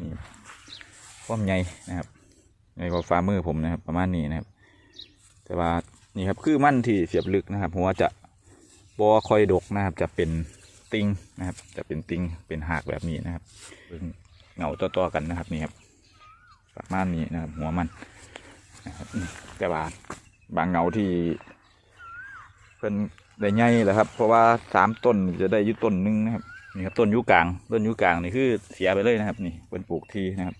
นี่ความใหญ่นะครับใหญ่กว่าฝ่ามือผมนะครับ ประมาณนี้นะครับ แต่ว่านี่ครับคือมั่นที่เสียบลึกนะครับหัวจะบอคอยดกนะครับ จะเป็นติงนะครับ จะเป็นติงเป็นหากแบบนี้นะครับเงเหงาต่อๆกันนะครับนี่ครับประมาณนี้นะครับ หัวมันนะครับแต่ว่าบางเหงาที่เป็นได้ใหญ่แหละครับ เพราะว่าสามต้นจะได้ยุต้นหนึงนะครับ นี่ครับต้นยุกลางต้นยุกลางนี่คือเสียไปเลยนะครับ นี่เป็นปลูกทีนะครับ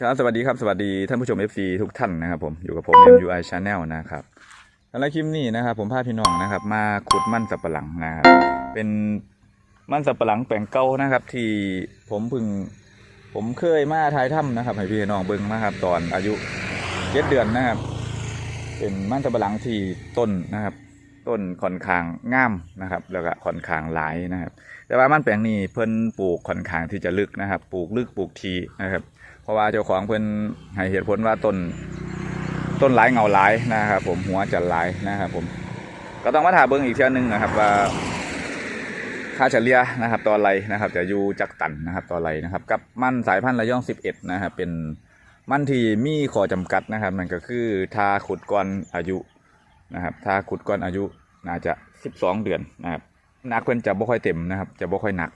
ครับสวัสดีครับสวัสดีท่านผู้ชม FC ทุกท่านนะครับผมอยู่กับผม MUI Channel นะครับสำหรับคลิปนี้นะครับ ผมพาพี่น้องนะครับ มาขุดมั่นสับปะหลังนะครับเป็น มันสับปะหลังแปลงเก่านะครับ ที่ผมพึ่งผมเคยมาถ่ายถ้ำนะครับให้พี่น้องเบิ่งนะครับ ตอนอายุเจ็ดเดือนนะครับ เป็นมันสับปะหลังที่ต้นนะครับ ต้นค่อนข้างงามนะครับ แล้วก็ค่อนข้างหลายนะครับ แต่ว่ามันแปลงนี้เพิ่นปลูกค่อนข้างที่จะลึกนะครับ ปลูกลึกปลูกทีนะครับ เพราะว่าเจ้าของเพิ่นให้เหตุผลว่าต้นต้นหลายเงาหลายนะครับ ผมหัวจะหลายนะครับ ผม ก็ต้องมาถามเบิ้งอีกเที่ยหนึงนะครับว่า ค่าเฉลี่ยนะครับต่อไรนะครับจะอยู่จักตันนะครับต่อไรนะครับ กับมั่นสายพันธุ์ระยอง11นะครับเป็นมั่นที่มีข้อจำกัดนะครับ มันก็คือทาขุดก่อนอายุนะครับทาขุดก่อนอายุน่าจะ 12 เดือนนะครับนักเพิ่นจะบ่ค่อยเต็มนะครับ จะบ่ค่อยหนัก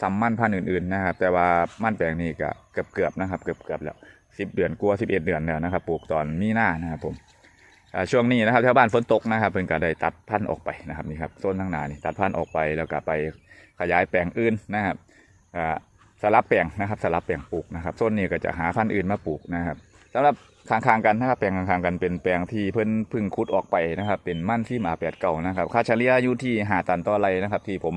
ซ้ำมั่นพันธุ์อื่นๆนะครับ แต่ว่ามั่นแปลงนี้ก็เกือบเกือบๆนะครับ เกือบเกือบๆแล้วสิบเดือนกลัวสิบเอ็ดเดือนแล้วนะครับ ปลูกตอนมีหน้านะครับผม ช่วงนี้นะครับชาวบ้านฝนตกนะครับเพิ่นก็ได้ตัดพันธุ์ออกไปนะครับนี่ครับโซนทางหน้านี่ตัดพันธุ์ออกไปแล้วก็ไปขยายแปลงอื่นนะครับอ่าสลับแปลงนะครับสลับแปลงปลูกนะครับโซนนี้ก็จะหาพันธุ์อื่นมาปลูกนะครับสำหรับข้างๆกันนะครับแปลงข้างๆกันเป็นแปลงที่เพิ่นพึ่งขุดออกไปนะครับ เป็นมั่นที่หมาแปดเก่านะครับ ค่าเฉลี่ยอยู่ที่หาตันต่อไรนะครับ ที่ผม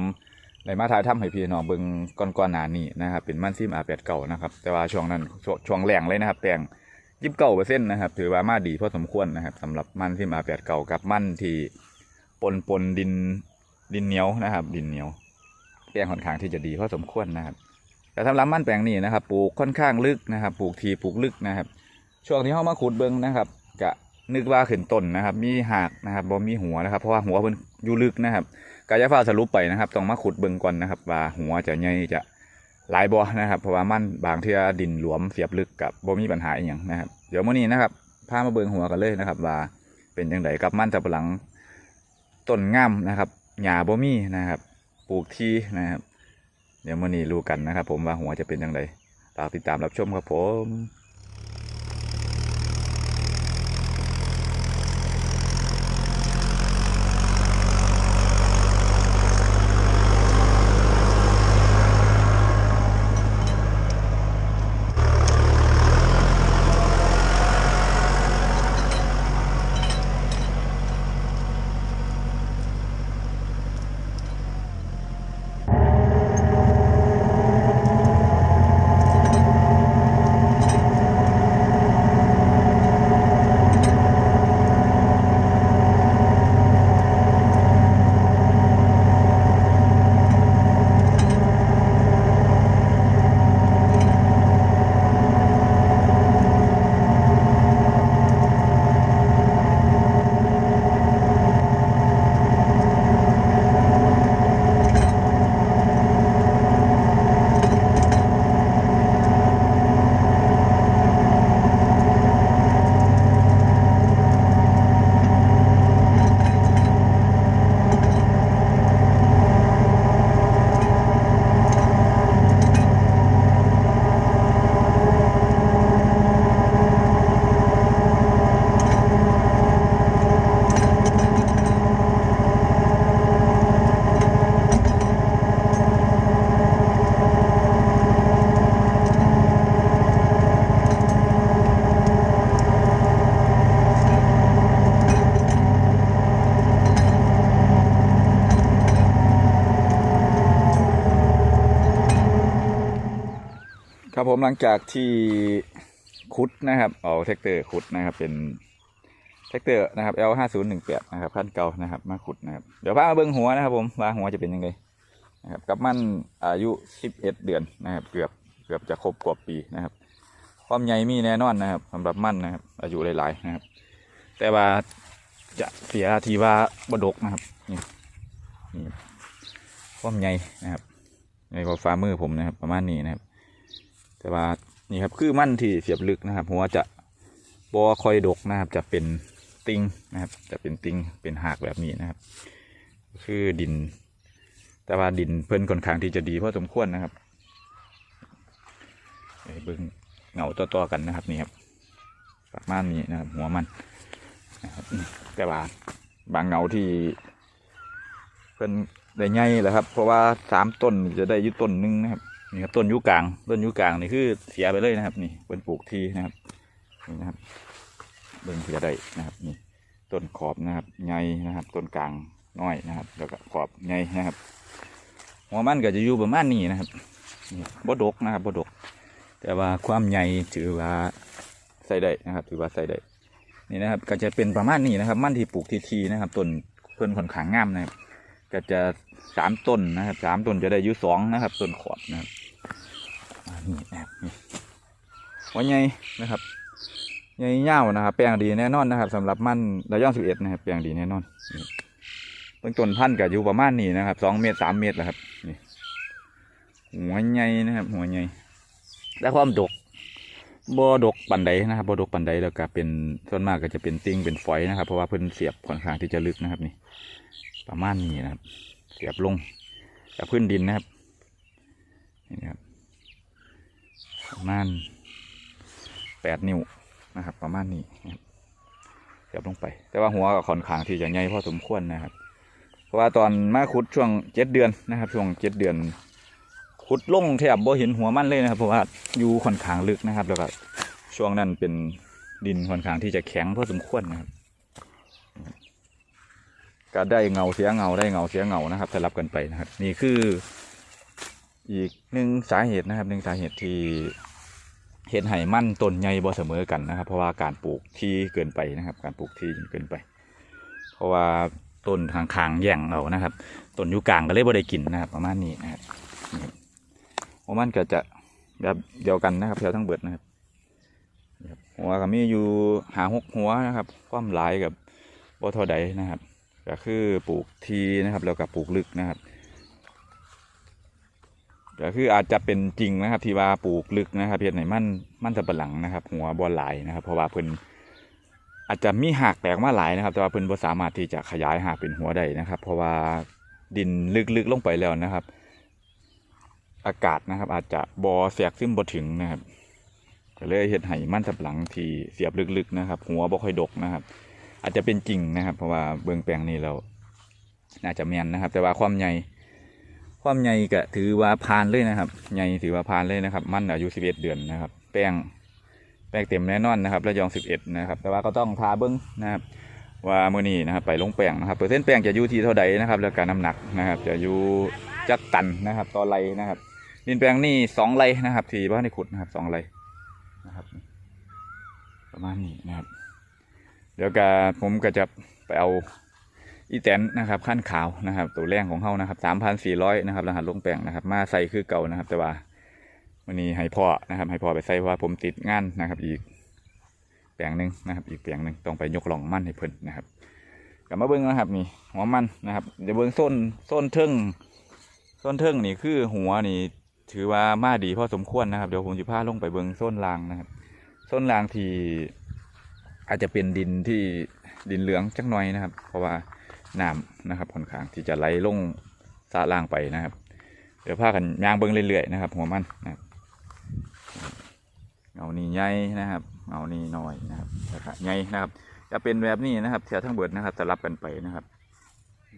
ในมาถ่ายทำให้พี่น้องเบิ่งก่อนๆหนานี้นะครับเป็นมันซิมอาแปดเก่านะครับ แต่ว่าช่วงนั้นช่วงช่วงแรงเลยนะครับ แปลง ยิบเก่าเปอร์เซ็นต์นะครับ ถือว่ามาดีพอสมควรนะครับสำหรับมันซิมาแปดเก่ากับมันที่ปนปนดินดินเหนียวนะครับ ดินเหนียว แปลงค่อนข้างที่จะดีพอสมควรนะครับ แต่สำหรับมันแปลงนี้นะครับ ปลูกค่อนข้างลึกนะครับ ปลูกทีปลูกลึกนะครับ ช่วงที่เขามาขุดเบิ่งนะครับกะนึกว่าขึ้นต้นนะครับ มีหากนะครับบ่มีหัวนะครับ เพราะว่าหัวเพิ่นอยู่ลึกนะครับกายภาสรุปไปนะครับ ต้องมาขุดเบิ่งก่อนนะครับ ว่าหัวจะใหญ่จะ หลายบ่อนะครับ เพราะว่ามันบางเทื่อดินหลวมเสียบลึกกับบ่มีปัญหาอย่างนะครับ เดี๋ยวมื่อนี้นะครับพามาเบิ่งหัวกันเลยนะครับ ว่าเป็นยังไงกับมันสับปะหลังต้นงามนะครับหญ้าบ่มีนะครับ ปลูกที่นะครับ เดี๋ยวมื่อนี้รู้กันนะครับ ผมว่าหัวจะเป็นยังไงฝากติดตามรับชมครับผม ครับผมหลังจากที่คุดนะครับเอาแท็กเตอร์คุดนะครับ เป็นแท็กเตอร์นะครับ L ห้าศูนย์หนึ่งแปดนะครับพันเก่านะครับมาขุดนะครับเดี๋ยวพามาเบิ้งหัวนะครับผมว่าหัวจะเป็นยังไงนะครับกับมันอายุสิบเอ็ดเดือนนะครับ เกือบเกือบจะครบกว่าปีนะครับความใหญ่มีแน่นอนนะครับสำหรับมันนะครับ อายุหลายๆนะครับ แต่ว่าจะเสียทีว่าบดกนะครับนี่นี่ความใหญ่นะครับในกว่าฟ้ามือผมนะครับ ประมาณนี้นะครับ แต่ว่านี่ครับคือมั่นที่เสียบลึกนะครับหัวจะบอคอยดกนะครับ จะเป็นติงนะครับ จะเป็นติงเป็นหากแบบนี้นะครับ คือดิน แต่ว่าดินเพิ่นค่อนข้างที่จะดีพอสมควรนะครับไปเบิ่งเหงาต่อๆกันนะครับนี่ครับประมาณนี้นะครับ หัวมันนะครับแต่ว่าบางเหงาที่เพิ่นได้ใหญ่แหละครับ เพราะว่าสามต้นจะได้ยุต้นหนึงนะครับ นี่ครับต้นยุกลางต้นยุกลางนี่คือเสียไปเลยนะครับ นี่เป็นปลูกทีนะครับนี่นะครับเบิ่งเสียได้นะครับ นี่ต้นขอบนะครับใหญ่นะครับ ต้นกลางน้อยนะครับ แล้วก็ขอบใหญ่นะครับหัวมันก็จะอยู่ประมาณนี้นะครับนี่บดกนะครับบดก แต่ว่าความใหญ่ถือว่าใส่ได้นะครับ ถือว่าใส่ได้นี่นะครับ ก็จะเป็นประมาณนี้นะครับ มันที่ปลูกทีๆนะครับต้นเพิ่นค่อนข้างงามนะครับก็จะสามต้นนะครับสามต้นจะได้อายุสองนะครับ ต้นขอบนะครับ นี่นะครับหัวใหญ่นะครับใหญ่เง่านะครับ แปลงดีแน่นอนนะครับสำหรับมันระยองสิบเอ็ดนะครับ แปลงดีแน่นอนนี่เบื้องต้นพันธุ์ก็อยู่ประมาณนี้นะครับสองเมตรสามเมตรแหละครับนี่หัวใหญ่นะครับ หัวใหญ่และความดกบ่ดกปันใดนะครับบ่ดกปันใดแล้วก็เป็นส่วนมากก็จะเป็นติ่งเป็นฝอยนะครับ เพราะว่าเพิ่นเสียบค่อนข้างที่จะลึกนะครับนี่ ประมาณนี้นะครับ เสียบลงกับพื้นดินนะครับนี่ครับ ประมาณแปดนิ้วนะครับ ประมาณนี้นะครับเสียบลงไป แต่ว่าหัวก็ค่อนขางที่จะใหญ่พอสมควรนะครับ เพราะว่าตอนมาขุดช่วงเจ็ดเดือนนะครับ ช่วงเจ็ดเดือน ขุดลงแทบบ่เห็นหัวมันเลยนะครับ เพราะว่าอยู่ค่อนขางลึกนะครับ แล้วก็ช่วงนั้นเป็นดินค่อนขางที่จะแข็งพอสมควรนะครับก็ได้เงาเสียเงาได้เงาเสียเงานะครับสลับกันไปนะครับ นี่คือ อีกหนึ่งสาเหตุนะครับหนึ่งสาเหตุที่เห็นไห่มั่นต้นใหญ่บ่เสมอกันนะครับ เพราะว่าการปลูกที่เกินไปนะครับ การปลูกที่เกินไป เพราะว่าต้นทางคางแย่งเรานะครับต้นอยุกลางก็เลยบ่ได้กินนะครับ ประมาณนี้นะครับนี่หัวมันก็จะแบบเดียวกันนะครับแถวทั้งเบิดนะครับนี่ครับหัวก็มีอยู่หาหกหัวนะครับ ความหลายกับบ่เท่าใดนะครับ ก็คือปลูกทีนะครับแล้วก็ปลูกลึกนะครับ ก็คืออาจจะเป็นจริงนะครับ ที่ว่าปลูกลึกนะครับเพียงไหนมันมันจะปะหลังนะครับ หัวบอลไหลนะครับ เพราะว่าเพิ่นอาจจะมีหักแตกมาหลายนะครับ แต่ว่าเพิ่นบ่สามารถที่จะขยายหักเป็นหัวได้นะครับ เพราะว่าดินลึกๆลงไปแล้วนะครับ อากาศนะครับ อาจจะบอแสกซึมบ่ถึงนะครับก็เลยเฮ็ดให้มันสับหลังที่เสียบลึกๆนะครับ หัวบ่ค่อยดกนะครับ อาจจะเป็นจริงนะครับ เพราะว่าเบื้องแปลงนี้เราน่าจะแม่นนะครับ แต่ว่าความใหญ่ ความใหญ่ก็ถือว่าผ่านเลยนะครับใหญ่ถือว่าผ่านเลยนะครับ มันอายุสิบเอ็ดเดือนนะครับ แป้งแป้งเต็มแน่นอนนะครับระยองสิบเอ็ดนะครับ แต่ว่าก็ต้องทาเบิ้งนะครับว่ามื่อนี้นะครับไปลงแป้งนะครับเปอร์เซ็นต์แป้งจะอยู่ที่เท่าใดนะครับ แล้วการน้ำหนักนะครับ จะอยู่จักตันนะครับต่อไรนะครับดินแปลงนี่สองไรนะครับ ที่บ้านในขุดนะครับสองไรนะครับ ประมาณนี้นะครับ เดี๋ยวกผมก็จะไปเอา อีแตนนะครับขั้นขาวนะครับ ตัวแรงของเขานะครับสามพันสี่ร้อยนะครับรหัสลงแปลงนะครับ มาใส่คือเก่านะครับ แต่ว่าวันนี้ให้พ่อนะครับ ให้พ่อไปใส่ว่าผมติดงานนะครับ อีกแปลงหนึ่งนะครับ อีกแปลงหนึ่งต้องไปยกลองมั่นให้เพิ่นนะครับกลับมาเบิ้งนะครับนี่หัวมันนะครับเดี๋ยวเบิ้งส้นส้นเทิงส้นเทิงนี่คือหัวนี่ ถือว่ามาดีพอสมควรนะครับเดี๋ยวผมจะพาลงไปเบิ้งส้นรางนะครับส้นรางที่อาจจะเป็นดินที่ดินเหลืองจักหน่อยนะครับ เพราะว่า น้ำนะครับค่อนข้างที่จะไหลลงสระล่างไปนะครับ เดี๋ยวพากันย่างเบิ้งเรื่อยๆนะครับ หัวมันนะครับเงานี่ใหญ่นะครับเงานี่น้อยนะครับใหญ่นะครับ จะเป็นแบบนี้นะครับแถวทั้งเบิดนะครับสลับกันไปนะครับ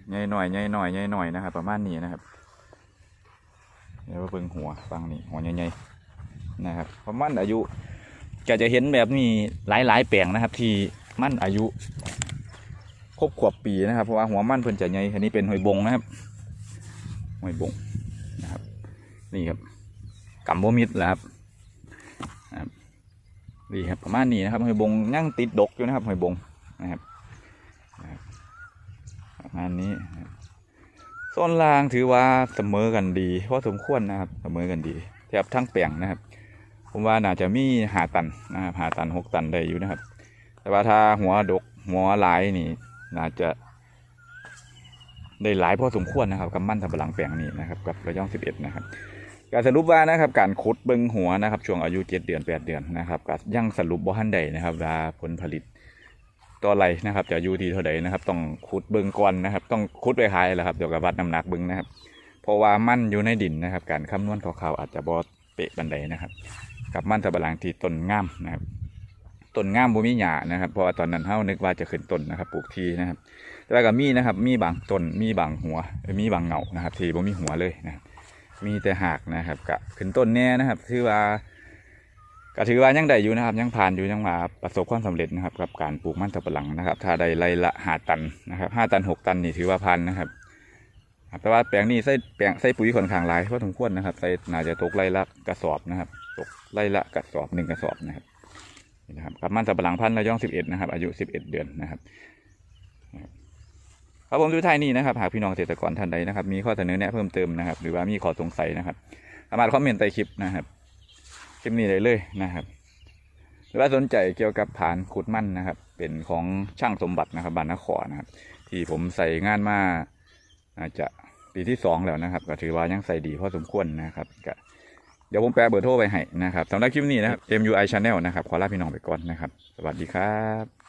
ใหญ่หน่อยใหญ่หน่อยใหญ่หน่อยนะครับ ประมาณนี้นะครับเดี๋ยวเบิ้งหัวฟังนี่หัวใหญ่ๆนะครับเพระมันอายุก็จะเห็นแบบนี้หลายๆแปลงนะครับ ที่มันอายุ ครบขวบปีนะครับเพราะว่าหัวมันเพิ่นจะใหญ่อันนี้เป็นหอยบงนะครับหอยบงนะครับ นี่ครับกัมโบมิดแหละครับนะครับนี่ครับประมาณนี้นะครับหอยบงย่างติดดกอยู่นะครับหอยบงนะครับประมาณนี้นะครับโซนล่างถือว่าเสมอกันดีเพราะสมควรนะครับเสมอกันดีแทบทั้งแปลงนะครับ ผมว่าน่าจะมีหาตันนะครับหาตันหกตันได้อยู่นะครับ แต่ว่าถ้าหัวดกหัวหลายนี่ น่าจะได้หลายพอสมควรนะครับกับมั่นทำปะหลังแปลงนี้นะครับกับระยอง 11 นะครับการสรุปว่านะครับการขุดเบิงหัวนะครับช่วงอายุ 7 เดือน 8 เดือนนะครับก็ยังสรุปบ่ทันใดนะครับว่าผลผลิตต่อไรนะครับจะอยู่ที่เท่าใดนะครับ ต้องขุดเบิงก่อนนะครับ ต้องขุดไปขายแหล้วครับเดี๋ยวกับวัดน้ำหนักเบิงนะครับ เพราะว่ามั่นอยู่ในดินนะครับ การคำนวณคร่าวๆอาจจะบ่เปะบันไดนะครับ กับมั่นทำปะหลังที่ต้นงามนะครับ ต้นงามบ่มีหญ้านะครับเพราะว่าตอนนั้นเฮานึกว่าจะขึ้นต้นนะครับ ปลูกทีนะครับ แต่ว่าก็มีนะครับ มีบางต้นมีบางหัว มีบางเงานะครับที่บ่มีหัวเลยนะมีแต่หากนะครับกะขึ้นต้นแน่นะครับถือว่าก็ถือว่ายังได้อยู่นะครับ ยังผ่านอยู่ยังมาประสบความสำเร็จนะครับ กับการปลูกมันสำปะหลังนะครับ ถ้าได้ไรละหาตันนะครับห้าตันหกตันนี่ถือว่าพันนะครับครับแต่ว่าแปลงนี้ใส่แปลงใส่ปุ๋ยค่อนข้างหลายเพราะสมควรนะครับใส่น่าจะตกไรละกระสอบนะครับ ตกไรละกระสอบหนึ่งกระสอบนะครับ นี่นะครับกับมันสำปะหลังพันธุ์ระยองสิบเอ็ดนะครับ อายุสิบเอ็ดเดือนนะครับครับผมทุกท่ายนี่นะครับหากพี่น้องเกษตรกรท่านใดนะครับ มีข้อเสนอแนะเพิ่มเติมนะครับ หรือว่ามีข้อสงสัยนะครับสามารถคอมเมนต์ใต้คลิปนะครับคลิปนี้ได้เลยนะครับหรือว่าสนใจเกี่ยวกับผานขุดมั่นนะครับ เป็นของช่างสมบัตินะครับบานนครนะครับ ที่ผมใส่งานมาอาจจะปีที่สองแล้วนะครับ ก็ถือว่ายังใส่ดีพอสมควรนะครับก็ ดี๋ยวผมแปลเบอร์โทรไปให้นะครับสำหรับคลิปนี้นะครับ MUI Channel นะครับ ขอลาพี่น้องไปก่อนนะครับ สวัสดีครับ